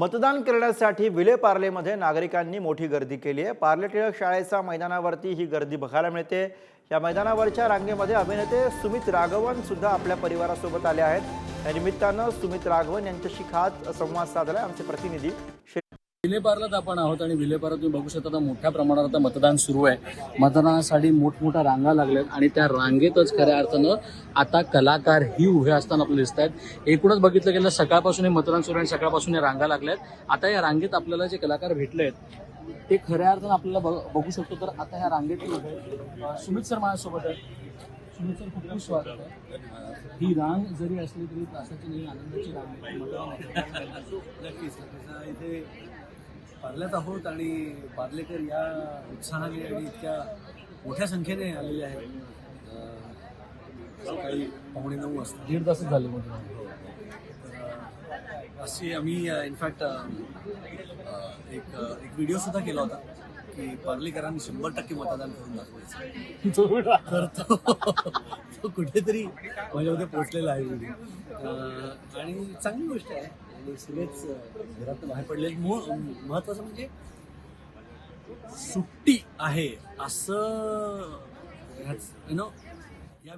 मतदान करण्यासाठी विले पार्लेमध्ये नागरिकांनी मोठी गर्दी केली आहे. पार्ले टिळक शाळेच्या मैदानावरती ही गर्दी बघायला मिळते. या मैदानावरच्या रांगेमध्ये अभिनेते सुमित राघवन सुद्धा आपल्या परिवारासोबत आले आहेत. या निमित्तानं सुमित राघवन यांच्याशी खास संवाद साधला आमचे प्रतिनिधी श्री विलेपार्लात आपण आहोत आणि विलेपार्लात तुम्ही बघू शकता मोठ्या प्रमाणात आता मतदान सुरू आहे. मतदानासाठी मोठमोठ्या रांगा लागल्यात आणि त्या रांगेतच खऱ्या अर्थानं आता कलाकार ही उभे असताना आपल्याला दिसत आहेत एकूणच बघितलं गेलं सकाळपासून हे मतदान सुरू आहे आणि सकाळपासून या रांगा लागल्यात. आता या रांगेत आपल्याला जे कलाकार भेटले आहेत ते खऱ्या अर्थानं आपल्याला बघ- बघू शकतो. तर आता ह्या रांगेत उभे सुमित सर माझ्यासोबत आहेत. सुमित सर खूप खूप स्वागत आहे. ही रांग जरी असली तरी त्रासाची नाही आनंदाची रांग नक्कीच इथे पार्ल्यात आहोत आणि पार्लेकर या उत्साहाने आणि इतक्या मोठ्या संख्येने आलेले आहेत. सकाळी पावणे नऊ वाजता. दीड तासच झाले अं, अशी आम्ही इनफॅक्ट एक एक व्हिडिओ सुद्धा केला होता की पार्लेकरांनी शंभर टक्के मतदान करून दाखवायचं. तर तो कुठेतरी माझ्यामध्ये पोचलेला आहे आणि चांगली गोष्ट आहे. आणि सगळेच घरात बाहेर पडले. मूळ महत्वाचं म्हणजे सुट्टी आहे असं यु नो या